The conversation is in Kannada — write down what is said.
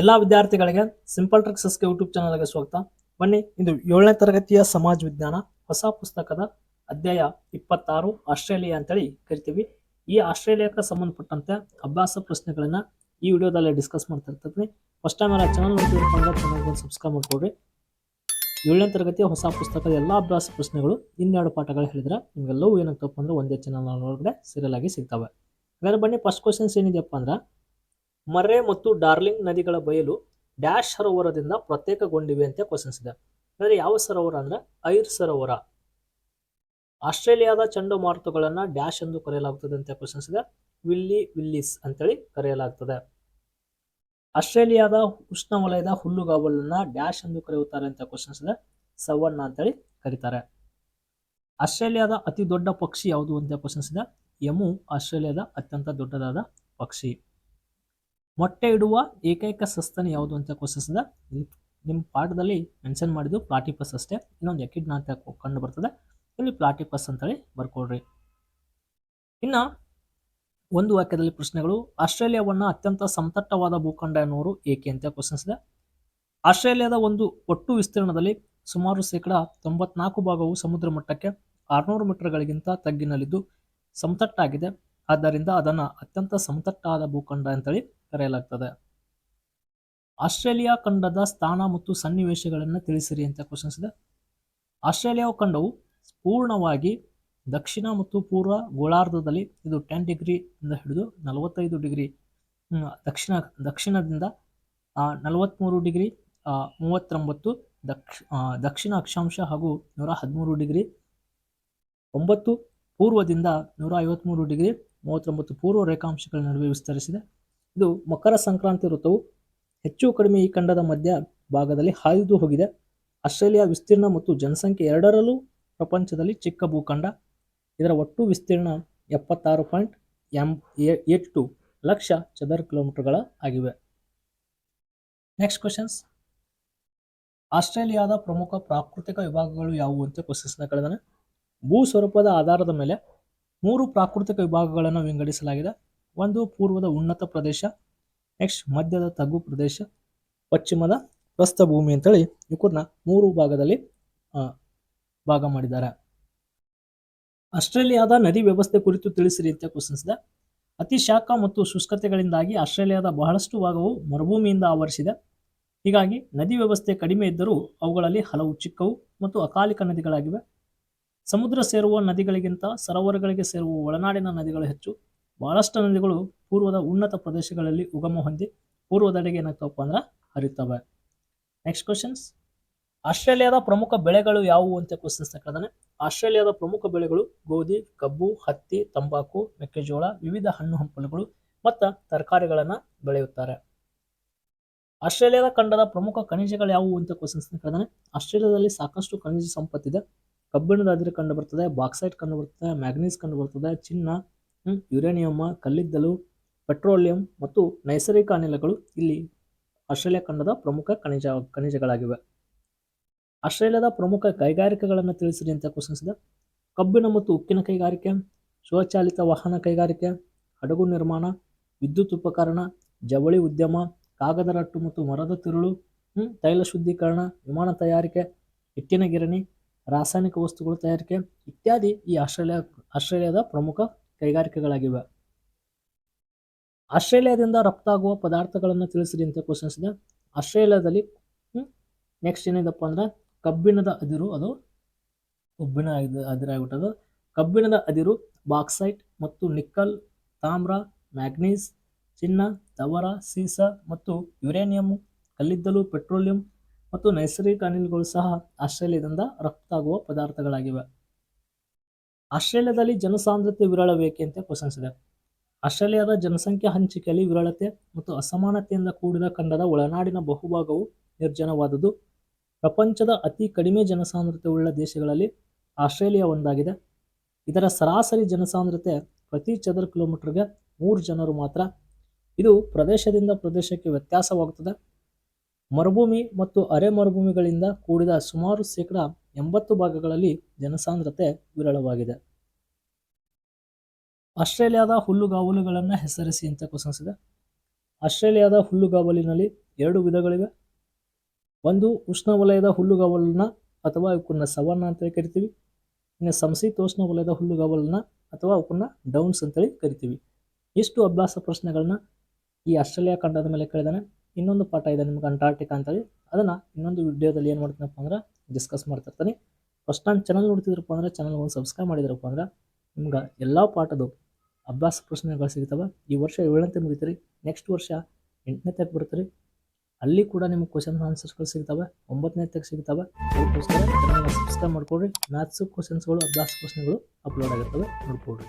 ಎಲ್ಲ ವಿದ್ಯಾರ್ಥಿಗಳಿಗೆ ಸಿಂಪಲ್ ಟ್ರಿಕ್ಸಸ್ಗೆ ಯೂಟ್ಯೂಬ್ ಚಾನಲ್ಗೆ ಸ್ವಾಗತ. ಬನ್ನಿ, ಇದು ಏಳನೇ ತರಗತಿಯ ಸಮಾಜ ವಿಜ್ಞಾನ ಹೊಸ ಪುಸ್ತಕದ ಅಧ್ಯಾಯ ಇಪ್ಪತ್ತಾರು, ಆಸ್ಟ್ರೇಲಿಯಾ ಅಂತೇಳಿ ಕರಿತೀವಿ. ಈ ಆಸ್ಟ್ರೇಲಿಯಾಕ್ಕೆ ಸಂಬಂಧಪಟ್ಟಂತೆ ಅಭ್ಯಾಸ ಪ್ರಶ್ನೆಗಳನ್ನ ಈ ವಿಡಿಯೋದಲ್ಲಿ ಡಿಸ್ಕಸ್ ಮಾಡ್ತಾ ಇರ್ತೀನಿ. ಫಸ್ಟ್ ಟೈಮ್ ಎಲ್ಲ ಚಾನಲ್ ಚಾನಲ್ಗೆ ಸಬ್ಸ್ಕ್ರೈಬ್ ಮಾಡ್ಕೊಡ್ರಿ ಏಳನೇ ತರಗತಿಯ ಹೊಸ ಪುಸ್ತಕದ ಎಲ್ಲ ಅಭ್ಯಾಸ ಪ್ರಶ್ನೆಗಳು, ಇನ್ನೆರಡು ಪಾಠಗಳು ಹೇಳಿದ್ರೆ ನಿಮ್ಗೆಲ್ಲವೂ ಏನಾಗ್ತಪ್ಪ ಅಂದ್ರೆ ಒಂದೇ ಚಾನಲ್ ಒಳಗಡೆ ಸೀರಿಯಲ್ ಆಗಿ ಸಿಗ್ತವೆ. ಹಾಗಾದ್ರೆ ಬನ್ನಿ ಫಸ್ಟ್ ಕ್ವಶನ್ಸ್ ಏನಿದೆಯಪ್ಪ ಅಂದ್ರೆ ಮರ್ರೆ ಮತ್ತು ಡಾರ್ಲಿಂಗ್ ನದಿಗಳ ಬಯಲು ಡ್ಯಾಶ್ ಸರೋವರದಿಂದ ಪ್ರತ್ಯೇಕಗೊಂಡಿವೆ ಅಂತ ಕ್ವಶನ್ಸ್ ಇದೆ. ಅಂದರೆ ಯಾವ ಸರೋವರ ಅಂದ್ರೆ ಐರ್ ಸರೋವರ. ಆಸ್ಟ್ರೇಲಿಯಾದ ಚಂಡಮಾರುತಗಳನ್ನ ಡ್ಯಾಶ್ ಎಂದು ಕರೆಯಲಾಗುತ್ತದೆ ಅಂತ ಕ್ವಶನ್ಸ್ ಇದೆ. ವಿಲ್ಲಿ ವಿಲ್ಲಿಸ್ ಅಂತೇಳಿ ಕರೆಯಲಾಗ್ತದೆ. ಆಸ್ಟ್ರೇಲಿಯಾದ ಉಷ್ಣವಲಯದ ಹುಲ್ಲುಗಾವಲನ್ನ ಡ್ಯಾಶ್ ಎಂದು ಕರೆಯುತ್ತಾರೆ ಅಂತ ಕ್ವಶನ್ಸ್ ಇದೆ. ಸವರ್ಣ ಅಂತೇಳಿ ಕರೀತಾರೆ. ಆಸ್ಟ್ರೇಲಿಯಾದ ಅತಿ ದೊಡ್ಡ ಪಕ್ಷಿ ಯಾವುದು ಅಂತ ಕ್ವಶನ್ಸ್ ಇದೆ. ಯಮು ಆಸ್ಟ್ರೇಲಿಯಾದ ಅತ್ಯಂತ ದೊಡ್ಡದಾದ ಪಕ್ಷಿ. ಮೊಟ್ಟೆ ಇಡುವ ಏಕೈಕ ಸಸ್ತನ ಯಾವುದು ಅಂತ ಕ್ವಶನ್ಸ್ ಇದೆ ನಿಮ್ಮ ಪಾಠದಲ್ಲಿ ಮೆನ್ಷನ್ ಮಾಡಿದ್ದು ಪ್ಲಾಟಿಪಸ್ ಅಷ್ಟೇ. ಇನ್ನೊಂದು ಎಕಿಡ್ನ ಅಂತ ಕಂಡು ಬರ್ತದೆ. ಇಲ್ಲಿ ಪ್ಲಾಟಿಪಸ್ ಅಂತೇಳಿ ಬರ್ಕೊಡ್ರಿ. ಇನ್ನು ಒಂದು ವಾಕ್ಯದಲ್ಲಿ ಪ್ರಶ್ನೆಗಳು. ಆಸ್ಟ್ರೇಲಿಯಾವನ್ನು ಅತ್ಯಂತ ಸಮತಟ್ಟವಾದ ಭೂಖಂಡ ಎನ್ನುವರು ಏಕೆ ಅಂತ ಕ್ವಶನ್ಸ್ ಇದೆ ಆಸ್ಟ್ರೇಲಿಯಾದ ಒಂದು ಒಟ್ಟು ವಿಸ್ತೀರ್ಣದಲ್ಲಿ ಸುಮಾರು ಶೇಕಡ ತೊಂಬತ್ನಾಲ್ಕು ಭಾಗವು ಸಮುದ್ರ ಮಟ್ಟಕ್ಕೆ ಆರುನೂರು ಮೀಟರ್ಗಳಿಗಿಂತ ತಗ್ಗಿನಲ್ಲಿದ್ದು ಸಮತಟ್ಟಾಗಿದೆ. ಆದ್ದರಿಂದ ಅದನ್ನು ಅತ್ಯಂತ ಸಮತಟ್ಟಾದ ಭೂಖಂಡ ಅಂತೇಳಿ ಕರೆಯಲಾಗ್ತದೆ. ಆಸ್ಟ್ರೇಲಿಯಾ ಖಂಡದ ಸ್ಥಾನ ಮತ್ತು ಸನ್ನಿವೇಶಗಳನ್ನು ತಿಳಿಸಿರಿ ಅಂತ ಕ್ವಶನ್ಸ್ ಇದೆ. ಆಸ್ಟ್ರೇಲಿಯಾ ಖಂಡವು ಪೂರ್ಣವಾಗಿ ದಕ್ಷಿಣ ಮತ್ತು ಪೂರ್ವ ಗೋಳಾರ್ಧದಲ್ಲಿ ಇದು ಟೆನ್ ಡಿಗ್ರಿ ಇಂದ ಹಿಡಿದು ನಲವತ್ತೈದು ಡಿಗ್ರಿ ದಕ್ಷಿಣ, ದಕ್ಷಿಣದಿಂದ ನಲವತ್ತ್ಮೂರು ಡಿಗ್ರಿ ಮೂವತ್ತೊಂಬತ್ತು, ದಕ್ಷ ದಕ್ಷಿಣ ಅಕ್ಷಾಂಶ ಹಾಗೂ ನೂರ ಹದಿಮೂರು ಡಿಗ್ರಿ ಒಂಬತ್ತು ಪೂರ್ವದಿಂದ ನೂರ ಐವತ್ತ್ಮೂರು ಡಿಗ್ರಿ ಮೂವತ್ತೊಂಬತ್ತು ಪೂರ್ವ ರೇಖಾಂಶಗಳ ನಡುವೆ ವಿಸ್ತರಿಸಿದೆ. ಇದು ಮಕರ ಸಂಕ್ರಾಂತಿ ಋತುವು ಹೆಚ್ಚು ಕಡಿಮೆ ಈ ಖಂಡದ ಮಧ್ಯ ಭಾಗದಲ್ಲಿ ಹಾಯ್ದು ಹೋಗಿದೆ. ಆಸ್ಟ್ರೇಲಿಯಾ ವಿಸ್ತೀರ್ಣ ಮತ್ತು ಜನಸಂಖ್ಯೆ ಎರಡರಲ್ಲೂ ಪ್ರಪಂಚದಲ್ಲಿ ಚಿಕ್ಕ ಭೂಖಂಡ. ಇದರ ಒಟ್ಟು ವಿಸ್ತೀರ್ಣ ಎಪ್ಪತ್ತಾರು ಪಾಯಿಂಟ್ ಎಂ ಎಂಟು ಲಕ್ಷ ಚದರ ಕಿಲೋಮೀಟರ್ಗಳ ಆಗಿವೆ. ನೆಕ್ಸ್ಟ್ ಕ್ವಶನ್ಸ್ ಆಸ್ಟ್ರೇಲಿಯಾದ ಪ್ರಮುಖ ಪ್ರಾಕೃತಿಕ ವಿಭಾಗಗಳು ಯಾವುವು ಅಂತ ಕ್ವಶನ್ಸ್ನ ಕಳೆದಾನೆ. ಭೂ ಸ್ವರೂಪದ ಆಧಾರದ ಮೇಲೆ ಮೂರು ಪ್ರಾಕೃತಿಕ ವಿಭಾಗಗಳನ್ನು ವಿಂಗಡಿಸಲಾಗಿದೆ. ಒಂದು ಪೂರ್ವದ ಉನ್ನತ ಪ್ರದೇಶ ನೆಕ್ಸ್ಟ್ ಮಧ್ಯದ ತಗ್ಗು ಪ್ರದೇಶ, ಪಶ್ಚಿಮದ ಪ್ರಸ್ಥಭೂಮಿ ಅಂತೇಳಿ ಇವನ್ನ ಮೂರು ಭಾಗದಲ್ಲಿ ಭಾಗ ಮಾಡಿದ್ದಾರೆ. ಆಸ್ಟ್ರೇಲಿಯಾದ ನದಿ ವ್ಯವಸ್ಥೆ ಕುರಿತು ತಿಳಿಸಿರಿ ಅಂತ ಕ್ವಶನ್ಸ್ ಇದೆ ಅತಿ ಶಾಖ ಮತ್ತು ಶುಷ್ಕತೆಗಳಿಂದಾಗಿ ಆಸ್ಟ್ರೇಲಿಯಾದ ಬಹಳಷ್ಟು ಭಾಗವು ಮರುಭೂಮಿಯಿಂದ ಆವರಿಸಿದೆ. ಹೀಗಾಗಿ ನದಿ ವ್ಯವಸ್ಥೆ ಕಡಿಮೆ ಇದ್ದರೂ ಅವುಗಳಲ್ಲಿ ಹಲವು ಚಿಕ್ಕವು ಮತ್ತು ಅಕಾಲಿಕ ನದಿಗಳಾಗಿವೆ. ಸಮುದ್ರ ಸೇರುವ ನದಿಗಳಿಗಿಂತ ಸರೋವರಗಳಿಗೆ ಸೇರುವ ಒಳನಾಡಿನ ನದಿಗಳು ಹೆಚ್ಚು. ಬಹಳಷ್ಟು ನದಿಗಳು ಪೂರ್ವದ ಉನ್ನತ ಪ್ರದೇಶಗಳಲ್ಲಿ ಉಗಮ ಹೊಂದಿ ಪೂರ್ವದೆಡೆಗೆ ಏನಾಗ್ತವಪ್ಪ ಅಂದ್ರೆ ಹರಿತವೆ. ನೆಕ್ಸ್ಟ್ ಕ್ವಶನ್ಸ್ ಆಸ್ಟ್ರೇಲಿಯಾದ ಪ್ರಮುಖ ಬೆಳೆಗಳು ಯಾವುವು ಅಂತ ಕ್ವಶನ್ಸ್ ಕೇಳಿದಾನೆ ಆಸ್ಟ್ರೇಲಿಯಾದ ಪ್ರಮುಖ ಬೆಳೆಗಳು ಗೋಧಿ, ಕಬ್ಬು, ಹತ್ತಿ, ತಂಬಾಕು, ಮೆಕ್ಕೆಜೋಳ, ವಿವಿಧ ಹಣ್ಣು ಹಂಪಲುಗಳು ಮತ್ತು ತರಕಾರಿಗಳನ್ನು ಬೆಳೆಯುತ್ತಾರೆ. ಆಸ್ಟ್ರೇಲಿಯಾದ ಖಂಡದ ಪ್ರಮುಖ ಖನಿಜಗಳು ಯಾವುವು ಅಂತ ಕ್ವಶನ್ಸ್ ಕೇಳಿದಾನೆ ಆಸ್ಟ್ರೇಲಿಯಾದಲ್ಲಿ ಸಾಕಷ್ಟು ಖನಿಜ ಸಂಪತ್ತಿದೆ. ಕಬ್ಬಿಣದ ಅದಿರು ಕಂಡು ಬರ್ತದೆ, ಬಾಕ್ಸೈಟ್ ಕಂಡು ಬರ್ತದೆ, ಮ್ಯಾಗ್ನೀಸ್ ಕಂಡು ಬರ್ತದೆ, ಚಿನ್ನ ಹ್ಮ್, ಯುರೇನಿಯಂ ಕಲ್ಲಿದ್ದಲು ಪೆಟ್ರೋಲಿಯಂ ಮತ್ತು ನೈಸರ್ಗಿಕ ಅನಿಲಗಳು ಇಲ್ಲಿ ಆಸ್ಟ್ರೇಲಿಯಾ ಖಂಡದ ಪ್ರಮುಖ ಖನಿಜ ಖನಿಜಗಳಾಗಿವೆ. ಆಸ್ಟ್ರೇಲಿಯಾದ ಪ್ರಮುಖ ಕೈಗಾರಿಕೆಗಳನ್ನು ತಿಳಿಸಿರಿ ಅಂತ ಕ್ವಶನ್ಸ್ ಇದೆ. ಕಬ್ಬಿಣ ಮತ್ತು ಉಕ್ಕಿನ ಕೈಗಾರಿಕೆ ಸ್ವಚಾಲಿತ ವಾಹನ ಕೈಗಾರಿಕೆ ಹಡಗು ನಿರ್ಮಾಣ ವಿದ್ಯುತ್ ಉಪಕರಣ ಜವಳಿ ಉದ್ಯಮ ಕಾಗದ ರಟ್ಟು ಮತ್ತು ಮರದ ತಿರುಳು ತೈಲ ಶುದ್ಧೀಕರಣ ವಿಮಾನ ತಯಾರಿಕೆ ಹಿಟ್ಟಿನ ಗಿರಣಿ ರಾಸಾಯನಿಕ ವಸ್ತುಗಳ ತಯಾರಿಕೆ ಇತ್ಯಾದಿ ಈ ಆಸ್ಟ್ರೇಲಿಯಾ ಆಸ್ಟ್ರೇಲಿಯಾದ ಪ್ರಮುಖ ಕೈಗಾರಿಕೆಗಳಾಗಿವೆ. ಆಸ್ಟ್ರೇಲಿಯಾದಿಂದ ರಫ್ತಾಗುವ ಪದಾರ್ಥಗಳನ್ನು ತಿಳಿಸಿರಿ ಅಂತ ಕ್ವಶನ್ಸ್ ಇದೆ ಆಸ್ಟ್ರೇಲಿಯಾದಲ್ಲಿ ನೆಕ್ಸ್ಟ್ ಏನಿದಪ್ಪ ಅಂದ್ರೆ ಕಬ್ಬಿಣದ ಅದಿರು, ಅದು ಇದು ಅದಿರಾಗ್ಬಿಟ್ಟದು. ಕಬ್ಬಿಣದ ಅದಿರು ಬಾಕ್ಸೈಟ್ ಮತ್ತು ನಿಕ್ಕಲ್ ತಾಮ್ರ ಮ್ಯಾಗ್ನೀಸ್ ಚಿನ್ನ, ತವರ, ಸೀಸ ಮತ್ತು ಯುರೇನಿಯಂ ಕಲ್ಲಿದ್ದಲು ಪೆಟ್ರೋಲಿಯಂ ಮತ್ತು ನೈಸರ್ಗಿಕ ಅನಿಲಗಳು ಸಹ ಆಸ್ಟ್ರೇಲಿಯಾದಿಂದ ರಫ್ತಾಗುವ ಪದಾರ್ಥಗಳಾಗಿವೆ. ಆಸ್ಟ್ರೇಲಿಯಾದಲ್ಲಿ ಜನಸಾಂದ್ರತೆ ವಿರಳವೇಕೆ ಅಂತ ಕ್ವಶನ್ಸ್ ಇದೆ. ಆಸ್ಟ್ರೇಲಿಯಾದ ಜನಸಂಖ್ಯಾ ಹಂಚಿಕೆಯಲ್ಲಿ ವಿರಳತೆ ಮತ್ತು ಅಸಮಾನತೆಯಿಂದ ಕೂಡಿದ ಖಂಡದ ಒಳನಾಡಿನ ಬಹುಭಾಗವು ನಿರ್ಜನವಾದುದು. ಪ್ರಪಂಚದ ಅತಿ ಕಡಿಮೆ ಜನಸಾಂದ್ರತೆ ಉಳ್ಳ ದೇಶಗಳಲ್ಲಿ ಆಸ್ಟ್ರೇಲಿಯಾ ಒಂದಾಗಿದೆ. ಇದರ ಸರಾಸರಿ ಜನಸಾಂದ್ರತೆ ಪ್ರತಿ ಚದರ ಕಿಲೋಮೀಟರ್ಗೆ ಮೂರು ಜನರು ಮಾತ್ರ. ಇದು ಪ್ರದೇಶದಿಂದ ಪ್ರದೇಶಕ್ಕೆ ವ್ಯತ್ಯಾಸವಾಗುತ್ತದೆ. ಮರುಭೂಮಿ ಮತ್ತು ಅರೆ ಮರುಭೂಮಿಗಳಿಂದ ಕೂಡಿದ ಸುಮಾರು ಶೇಕಡ ಎಂಬತ್ತು ಭಾಗಗಳಲ್ಲಿ ಜನಸಾಂದ್ರತೆ ವಿರಳವಾಗಿದೆ. ಆಸ್ಟ್ರೇಲಿಯಾದ ಹುಲ್ಲುಗಾವಲುಗಳನ್ನು ಹೆಸರಿಸಿ ಅಂತ ಕ್ವಶನ್ಸ್ ಇದೆ. ಆಸ್ಟ್ರೇಲಿಯಾದ ಹುಲ್ಲುಗಾವಲಿನಲ್ಲಿ ಎರಡು ವಿಧಗಳಿವೆ. ಒಂದು ಉಷ್ಣವಲಯದ ಹುಲ್ಲುಗಾವಲನ್ನ ಅಥವಾ ಇವಕ್ಕನ್ನ ಸವರ್ಣ ಅಂತೇಳಿ ಕರಿತೀವಿ. ಇನ್ನು ಸಮಶೀತೋಷ್ಣವಲಯದ ಹುಲ್ಲುಗಾವಲನ್ನ ಅಥವಾ ಅವಕ್ಕನ್ನ ಡೌನ್ಸ್ ಅಂತೇಳಿ ಕರಿತೀವಿ. ಇಷ್ಟು ಅಭ್ಯಾಸ ಪ್ರಶ್ನೆಗಳನ್ನ ಈ ಆಸ್ಟ್ರೇಲಿಯಾ ಖಂಡದ ಮೇಲೆ ಕೇಳಿದಾನೆ. ಇನ್ನೊಂದು ಪಾಠ ಇದೆ ನಿಮ್ಗೆ ಅಂಟಾರ್ಟಿಕಾ ಅಂತೇಳಿ ಅದನ್ನು ಇನ್ನೊಂದು ವಿಡಿಯೋದಲ್ಲಿ ಏನು ಮಾಡ್ತೀನಪ್ಪ ಅಂದ್ರೆ ಡಿಸ್ಕಸ್ ಮಾಡ್ತಾ ಇರ್ತಾನೆ ಫಸ್ಟ್ ನಾನು ಚಾನಲ್ ನೋಡ್ತಿದ್ರಪ್ಪ ಅಂದ್ರೆ ಚಾನಲ್ ಒಂದು ಸಬ್ಸ್ಕ್ರೈಬ್ ಮಾಡಿದ್ರಪ್ಪ ಅಂದ್ರೆ ನಿಮ್ಗೆ ಎಲ್ಲ ಪಾಠದ್ದು ಅಭ್ಯಾಸ ಪ್ರಶ್ನೆಗಳು ಸಿಗ್ತವೆ. ಈ ವರ್ಷ ಏಳಂತೆ ಮುಗಿತೀರಿ. ನೆಕ್ಸ್ಟ್ ವರ್ಷ ಎಂಟನೇ ತಕ್ಕ ಬರ್ತೀರಿ ಅಲ್ಲಿ ಕೂಡ ನಿಮ್ಗೆ ಕ್ವಶನ್ ಆನ್ಸರ್ಸ್ಗಳು ಸಿಗ್ತವೆ. ಒಂಬತ್ತನೇ ತಕ್ಕ ಸಿಗ್ತವೆ. ಅದಕ್ಕೋಸ್ಕರ ಚಾನಲ್ನ ಸಬ್ಸ್ಕ್ರೈಬ್ ಮಾಡ್ಕೊಡ್ರಿ ಮ್ಯಾಥ್ಸು ಕ್ವಶನ್ಸ್ಗಳು ಅಭ್ಯಾಸ ಪ್ರಶ್ನೆಗಳು ಅಪ್ಲೋಡ್ ಆಗಿರ್ತವೆ. ನೋಡ್ಕೊಡ್ರಿ